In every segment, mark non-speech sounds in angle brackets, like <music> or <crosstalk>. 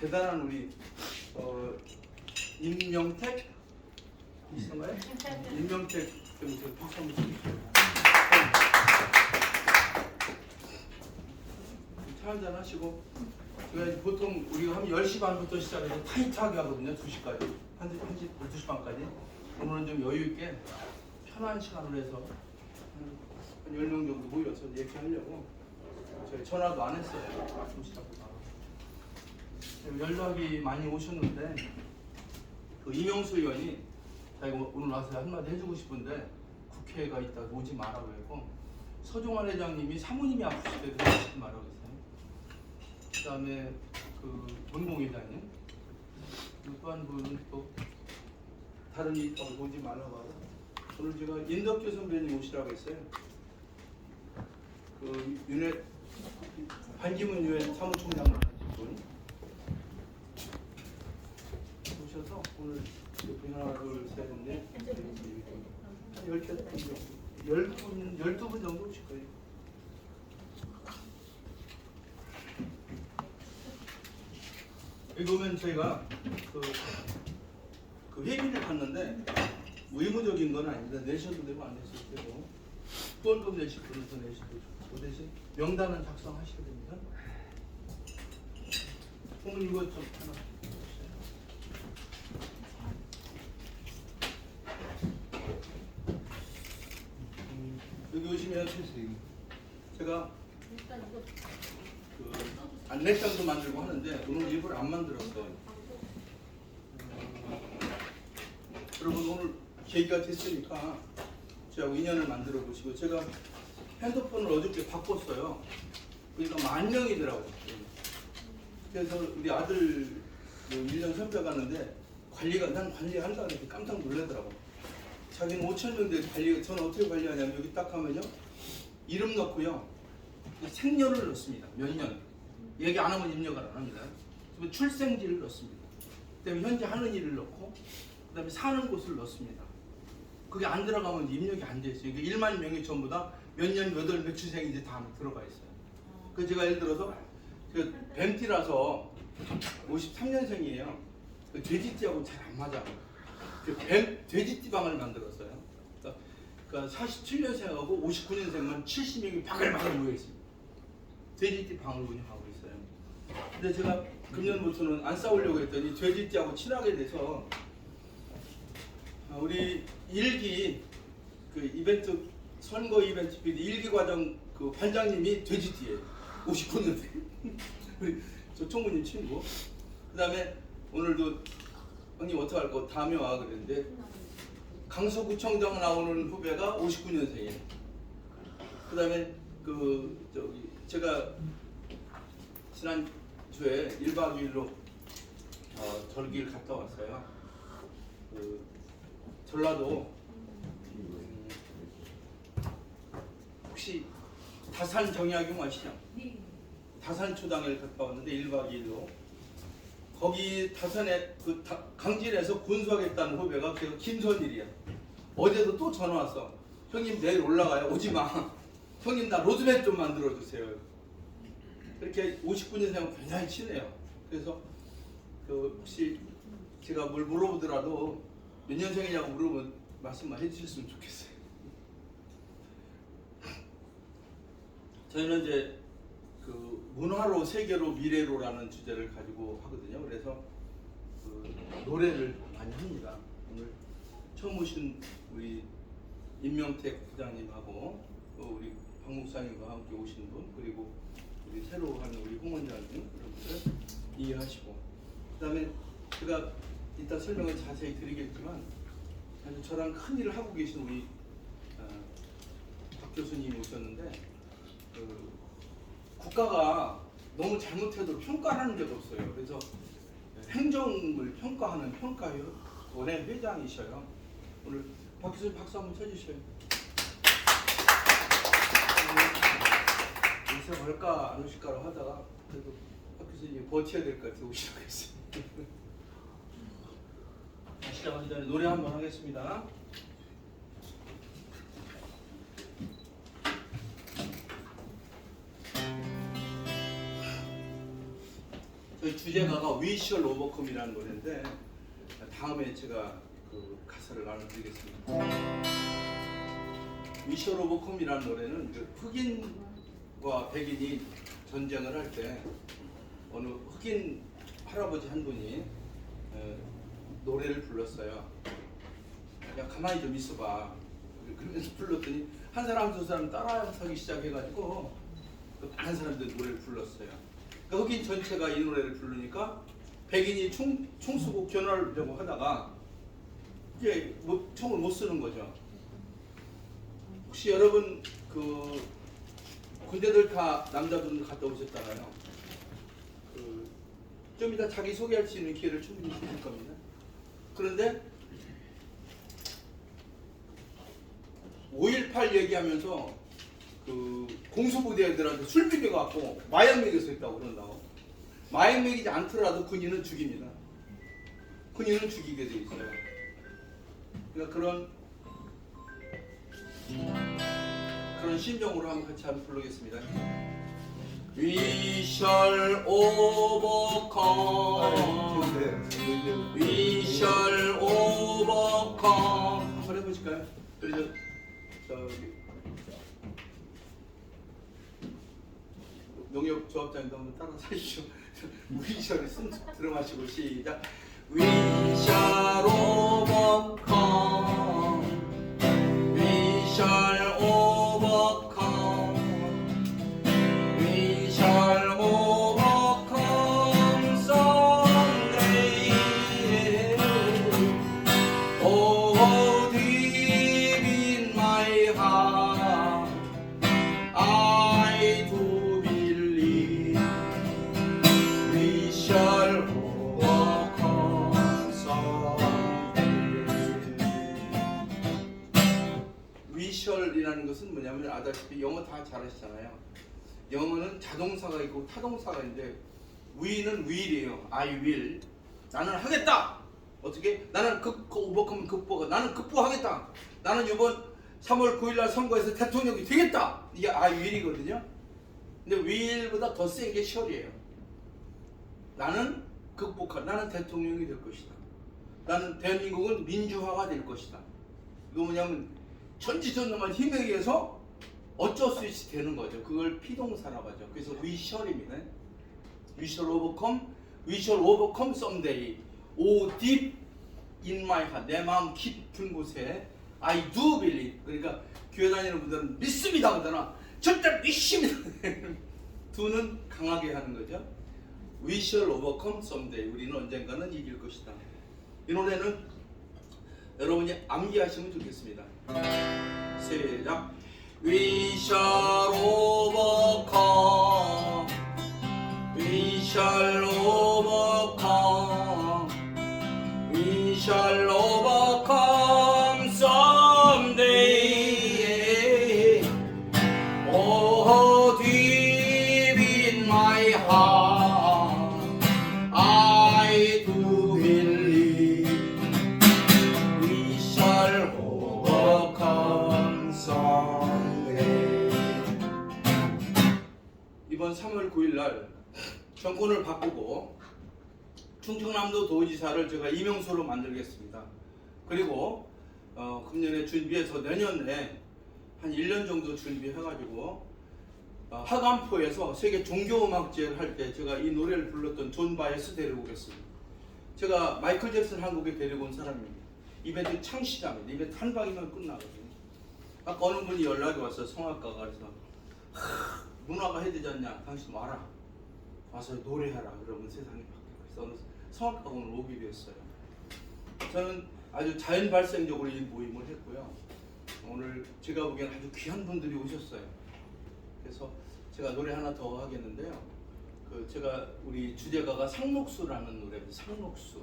대단한 우리 어, 임명택 있었나요? 임명택 때문에 박수 한번 주십시오. 차 한잔 하시고 제가 보통 우리가 한 10시 반부터 시작해서 타이트하게 하거든요. 2시까지. 한 1시, 12시 반까지. 오늘은 좀 여유 있게 편한 시간으로 해서 한 10명 정도 모여서 얘기하려고 저희 전화도 안 했어요. 2시간부터. 연락이 많이 오셨는데 그 이명수 의원이 자기가 오늘 와서 한마디 해주고 싶은데 국회가 있다 오지 마라고 했고 서종환 회장님이 사모님이 아프실 때 그러시지 말라고 했어요. 그다음에 그 문봉 회장님 그리고 또한 분은 또 다른 일 있다고 오지 말라고 하고 오늘 제가 인덕규 선배님 오시라고 했어요. 그 윤회 반기문 유엔 사무총장 분 오늘 이렇게 하나 둘셋 넷 열개 정도 열분 열두 분 정도 오실 거예요. 여기 보면 저희가 그, 그 회비를 받는데 뭐 의무적인 건 아닙니다. 내셔도 되고 안 내셔도 되고 후원금 내실 분은 더 내셔도 좋고 그 대신 명단은 작성하셔야 됩니다. 오늘 이거 좀 하나 보세요. 음, 여기 오시면 제가 그 안내장도 만들고 하는데 오늘 일부러 안 만들었어요. 음, 여러분 오늘 계기가 됐으니까 저하고 인연을 만들어 보시고 제가 핸드폰을 어저께 바꿨어요. 그러니까 만 명이더라고요. 그래서 우리 아들 뭐 1년 선배 가는데 관리가 난 관리한다 그랬더니 깜짝 놀라더라고. 자기는 5천 명인데 관리 저는 어떻게 관리하냐면 여기 딱 하면요 이름 넣고요 생년을 넣습니다. 몇 년. 얘기 안 하면 입력을 안 합니다. 출생지를 넣습니다. 그다음에 현재 하는 일을 넣고 그다음에 사는 곳을 넣습니다. 그게 안 들어가면 입력이 안 돼 있어요. 이게 1만 명이 전부 다 몇 년, 몇 월, 몇 출생인지 다 들어가 있어요. 그 제가 예를 들어서 그 뱀띠라서 53년생이에요. 그 돼지띠하고 잘 안 맞아. 그 뱀, 돼지띠 방을 만들었어요. 그러니까, 그러니까 47년생하고 59년생만 70명이 바글바글 모여 있습니다. 돼지띠 방을 운영하고 있어요. 근데 제가 금년부터는 안 싸우려고 했더니 돼지띠하고 친하게 돼서 아, 우리 일기 그 이벤트 선거 이벤트 PD 일기 과정 그 관장님이 돼지띠예요. 59년생. <laughs> 우리 저 총무님 친구. 그다음에 오늘도 형님 어떻게 할거 다음에 와 그랬는데 강서구청장 나오는 후배가 59년생이에요. 그다음에 그 저기 제가 지난 주에 1박 2일로 어, 절기를 갔다 왔어요. 그 전라도 음, 혹시 다산 정약용 아시죠? 다산 초당을 갔다 왔는데 1박 2일로 거기 다산에 그 다- 강진에서 군수하겠다는 후배가 그 김선일이야. 어제도 또 전화 왔어. 형님 내일 올라가요. 오지 마. 형님 나 로드맵 좀 만들어 주세요. 이렇게 59년생하고 굉장히 친해요. 그래서 그 혹시 제가 뭘 물어보더라도 몇 년생이냐고 물어보면 말씀만 해주셨으면 좋겠어요. 저희는 이제 그 문화로 세계로 미래로라는 주제를 가지고 하거든요. 그래서 그 노래를 많이 합니다. 오늘 처음 오신 우리 임명택 부장님하고 또 우리 박 목사님과 함께 오신 분 그리고 우리 새로 하는 우리 홍원장님 여러분들 이해하시고 그다음에 제가 이따 설명을 자세히 드리겠지만 아주 저랑 큰 일을 하고 계신 우리 어, 박 교수님 오셨는데 그 국가가 너무 잘못해도 평가하는 게 없어요. 그래서 행정을 평가하는 평가원의 회장이셔요. 오늘 박 교수님 박수 한번 쳐주셔요. 요새 올까 안 오실까로 하다가 그래도 박 교수님 버텨야 될 것 같아서 오시라고 했어요. 시작하기 전에 노래 한번 하겠습니다. 주 주제가가 위셜 오버컴이라는 노래인데 다음에 제가 그 가사를 나눠드리겠습니다. 위셜 오버컴이라는 노래는 그 흑인과 백인이 전쟁을 할 때 어느 흑인 할아버지 한 분이 에, 노래를 불렀어요. 야 가만히 좀 있어봐. 그러면서 불렀더니 한 사람 두 사람 따라하기 시작해가지고 또 많은 사람들이 노래를 불렀어요. 그 흑인 전체가 이 노래를 부르니까 백인이 총, 총수국 견화하려고 하다가 이제 뭐 총을 못 쓰는 거죠. 혹시 여러분 그 군대들 다 남자분 갔다 오셨잖아요. 그 좀 이따 자기 소개할 수 있는 기회를 충분히 주실 겁니다. 그런데 5.18 얘기하면서 그 공수부대들한테 술 비벼갖고 마약 먹여서 있다고 그런다고. 마약 먹이지 않더라도 군인은 죽입니다. 군인은 죽이게 돼 있어요. 그러니까 그런 그런 심정으로 한번 같이 한번 부르겠습니다. We shall overcome. We shall overcome. 한번 해보실까요? 저 저기 농협 조합장님도 한번 따라서 하시죠. Shall 숨 들어 마시고 시작. We shall overcome. 자동사가 있고 타동사가 있는데 we는 will이에요. I will. 나는 하겠다. 어떻게? 나는 극, 그 오버컴 극복하. 나는 극복하겠다. 나는 이번 3월 9일날 선거에서 대통령이 되겠다. 이게 I will이거든요. 근데 will보다 더 센 게 shall이에요. 나는 극복할. 나는 대통령이 될 것이다. 나는 대한민국은 민주화가 될 것이다. 이거 뭐냐면 전지전능한 힘에 의해서 어쩔 수 없이 되는 거죠. 그걸 피동사라고 하죠. 그래서 we shall입니다. We shall overcome, we shall overcome someday. O deep in my heart. 내 마음 깊은 곳에 I do believe. 그러니까 교회 다니는 분들은 믿습니다. 그러나 절대 믿습니다. <laughs> 두는 강하게 하는 거죠. We shall overcome someday. 우리는 언젠가는 이길 것이다. 이 노래는 여러분이 암기하시면 좋겠습니다. 시작. We shall overcome. We shall overcome. We shall 도 도지사를 제가 이명수로 만들겠습니다. 그리고 어, 금년에 준비해서 내년에 한 1년 정도 준비해가지고 어, 하간포에서 세계 종교음악제를 할 때 제가 이 노래를 불렀던 존 바이스 데리고 오겠습니다. 제가 마이클 잭슨 한국에 데리고 온 사람입니다. 이벤트 창시자입니다. 이벤트 한 방이면 끝나거든요. 아까 어느 분이 연락이 왔어요. 성악가가 그래서 하, 문화가 해야 되지 않냐? 당신 와라. 와서 노래하라. 그러면 세상이 바뀌고 어느 성악가가 오늘 오게 되었어요. 저는 아주 자연 발생적으로 이 모임을 했고요. 오늘 제가 보기엔 아주 귀한 분들이 오셨어요. 그래서 제가 노래 하나 더 하겠는데요. 그 제가 우리 주제가가 상록수라는 노래입니다. 상록수.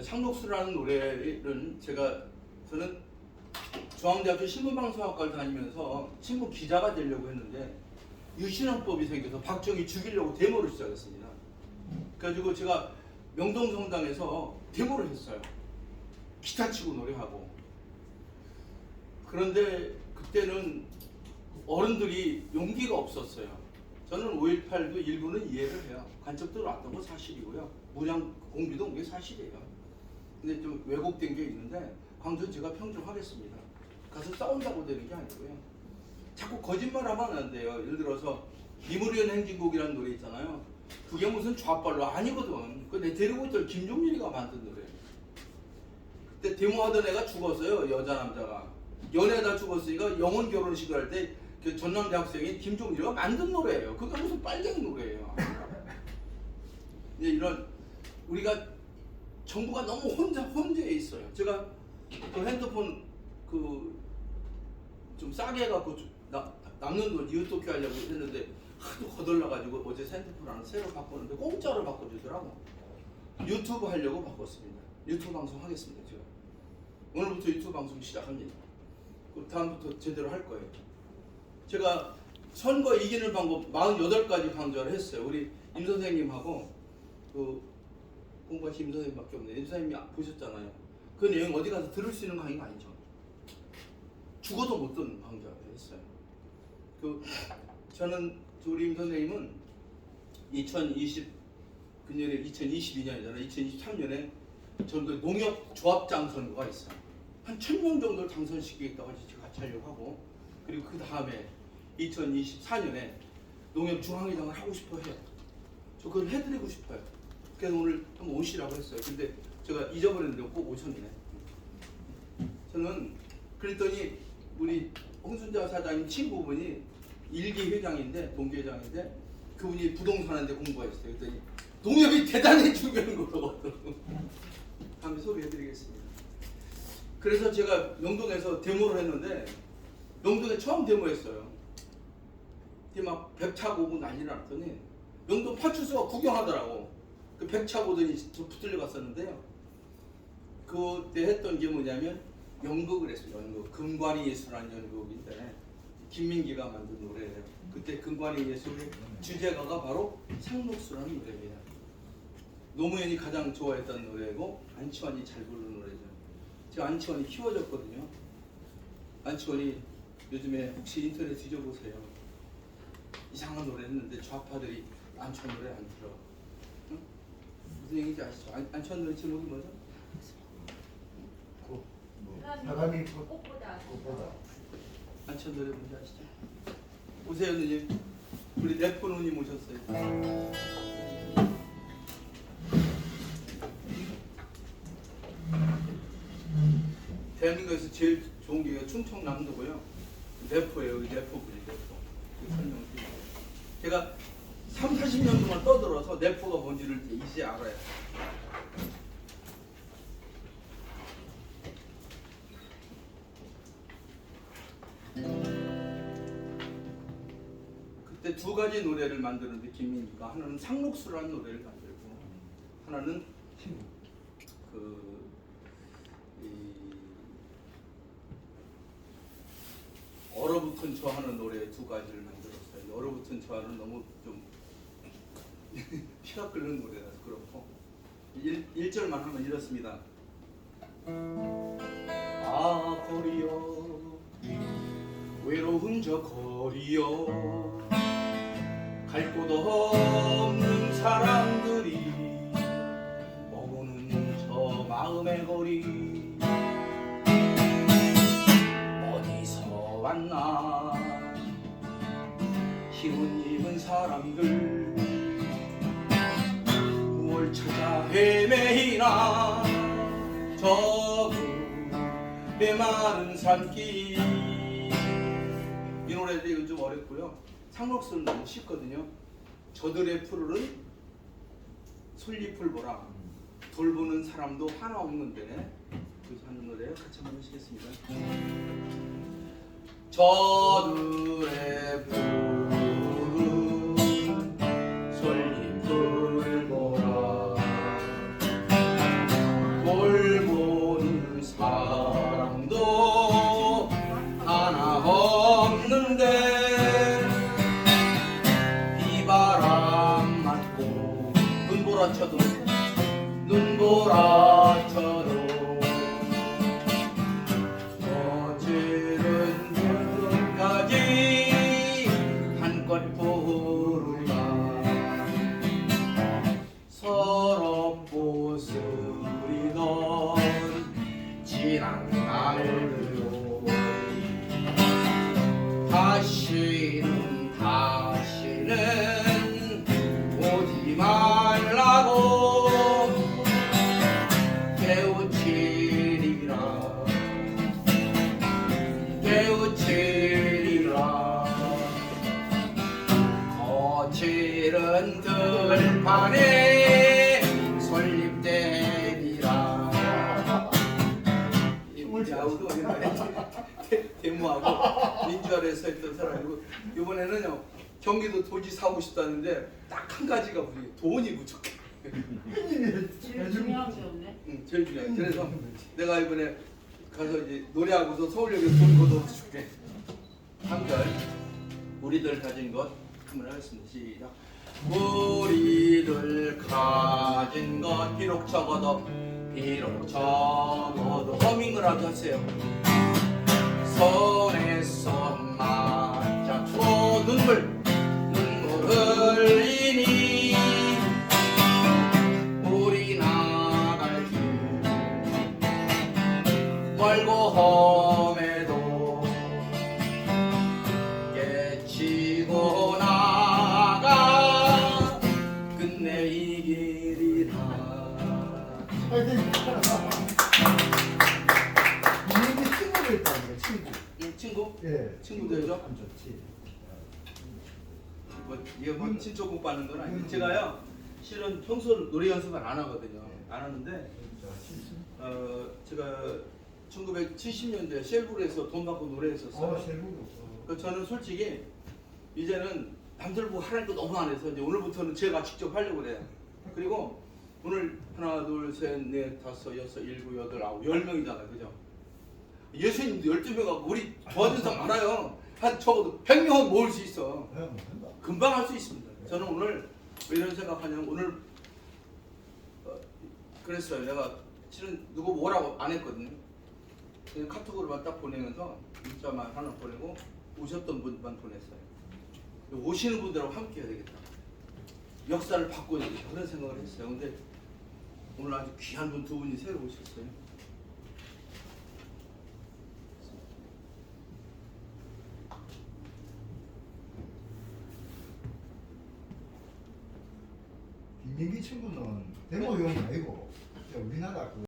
상록수라는 노래는 제가 저는 중앙대학교 신문방송학과를 다니면서 신문 기자가 되려고 했는데 유신헌법이 생겨서 박정희 죽이려고 데모를 시작했습니다. 그래가지고 제가 명동성당에서 데모를 했어요. 기타 치고 노래하고. 그런데 그때는 어른들이 용기가 없었어요. 저는 5.18도 일부는 이해를 해요. 간첩들 왔던 건 사실이고요. 무장 공비도 온 게 사실이에요. 근데 좀 왜곡된 게 있는데 광주는 제가 평정하겠습니다. 가서 싸운다고 되는 게 아니고요. 자꾸 거짓말 하면 안 돼요. 예를 들어서 이무리언 행진곡이라는 노래 있잖아요. 그게 무슨 좌빨로 아니거든. 그내 데리고 있던 김종민이가 만든 노래. 그때 데모하던 애가 죽었어요. 여자 남자가 연애하다 죽었으니까 영혼 결혼식을 할 때 그 전남 대학생이 김종민이가 만든 노래예요. 그게 무슨 빨갱이 노래예요. <laughs> 이제 이런 우리가 정부가 너무 혼자 혼재해 있어요. 제가 그 핸드폰 그 좀 싸게 해갖고 좀 나- 남는 돈 이웃돕기 하려고 했는데 하도 거덜나가지고 어제 핸드폰 하나 새로 바꿨는데 공짜로 바꿔주더라고. 유튜브 하려고 바꿨습니다. 유튜브 방송 하겠습니다. 제가 오늘부터 유튜브 방송 시작합니다. 그 다음부터 제대로 할 거예요. 제가 선거 이기는 방법 48가지 강조를 했어요. 우리 임 선생님하고 그 공부하신 임 선생님밖에 없네. 임 선생님이 보셨잖아요. 그 내용 어디 가서 들을 수 있는 강의가 아니죠. 죽어도 못 듣는 강좌를 했어요. 그 저는 임 선생님은 2020 그년에 2022년이잖아요. 2023년에 전도 농협 조합장 선거가 있어요. 한천 명 정도를 당선시키겠다고 같이 하려고 하고 그리고 그 다음에 2024년에 농협 중앙회장을 하고 싶어 해요. 저 그걸 해드리고 싶어요. 그래서 오늘 한번 오시라고 했어요. 근데 제가 잊어버렸는데 꼭 오셨네. 저는 그랬더니 우리 홍순자 사장님 친구분이 일기 회장인데 동계회장인데 그분이 부동산한테 공부했어요. 그랬더니 농협이 대단히 중요한 거라고 다음에 소개해드리겠습니다. 그래서 제가 명동에서 데모를 했는데 명동에 처음 데모했어요. 이게 막 백차 보고 난리 났더니 명동 파출소가 구경하더라고. 그 백차 보더니 저 붙들려 갔었는데요. 그때 했던 게 뭐냐면 연극을 했어요. 연극. 금관이 예술이라는 연극인데 김민기가 만든 노래예요. 그때 금관이 예술의 주제가가 바로 상록수라는 노래입니다. 노무현이 가장 좋아했던 노래고 안치환이 잘 부르는 노래죠. 제가 안치환이 키워졌거든요. 안치환이 요즘에 혹시 인터넷 뒤져보세요. 이상한 노래 했는데 좌파들이 안치환 노래 안 들어. 응? 무슨 얘기인지 아시죠? 안, 안치환 노래 제목이 뭐죠? 뭐 사람이 그 꽃보다 꽃보다 안치환 노래 뭔지 아시죠? 오세요 누님. 우리 래퍼 누님 오셨어요. 대한민국에서 제일 좋은 게 충청남도고요. 래퍼예요. 이 래퍼분이 래퍼. 그 설명드리고. 제가 3, 40년 동안 떠들어서 래퍼가 뭔지를 이제 알아요. 두 가지 노래를 만드는데 김민기가 하나는 상록수라는 노래를 만들고 하나는 그 이, 얼어붙은 저 하는 노래 두 가지를 만들었어요. 이 얼어붙은 저 하는 너무 좀 <laughs> 피가 끓는 노래라서 그렇고 일, 1절만 하면 이렇습니다. 아 거리여 외로운 저 거리여 갈 곳 없는 사람들이 머무는 저 마음의 거리. 어디서 왔나? 힘은 입은 사람들. 무얼 찾아 헤매이나? 저그 메마른 산길 이 노래도 이건 좀 어렵고요 상록수는 너무 쉽거든요. 저들의 푸르른 솔잎을 보라. 돌보는 사람도 하나 없는데 그 하는 노래 같이 한번 하시겠습니다. 저들의 푸 야우도 <laughs> 데모하고 민주화에서 했던 사람이고 이번에는요 경기도 도지 사고 싶다는데 딱 한 가지가 부족해 돈이 부족해. 제일 중요한 게 없네. 응, 제일 중요해. 그래서 내가 이번에 가서 이제 노래하고서 서울역에서 돈 걷어 줄게. 한결 우리들 가진 것 한번 하겠습니다. 시작. 우리들 가진 것 비록 적어도 비록 적어도 허밍을 하세요. 손에 이거 뭐 친척 공부하는 건 아니고 음. 제가요 실은 평소 노래 연습을 안 하거든요 안 하는데. 어 제가 1970년대 쉘브에서 돈 받고 노래했었어요 어, 셀북. 그 저는 솔직히 이제는 남들 보고 하라는 거 너무 안 해서 이제 오늘부터는 제가 직접 하려고 그래요. 그리고 오늘 하나 둘 셋 넷 다섯 여섯 일곱 여덟 아홉 열 명이잖아요, 그죠? 예수님도 열두 명 하고 우리 도와준 사람 많아요. 한 적어도 백 명은 모을 수 있어. 금방 할 수 있습니다. 저는 오늘 왜 이런 생각하냐면 오늘 어, 그랬어요. 내가 실은 누구 뭐라고 안 했거든요. 그냥 카톡으로만 딱 보내면서 문자만 하나 보내고 오셨던 분만 보냈어요. 오시는 분들하고 함께 해야 되겠다. 역사를 바꿔야 되겠다. 그런 생각을 했어요. 근데 오늘 아주 귀한 분 두 분이 새로 오셨어요. 민기 친구는 데모용이 아니고 우리나라 그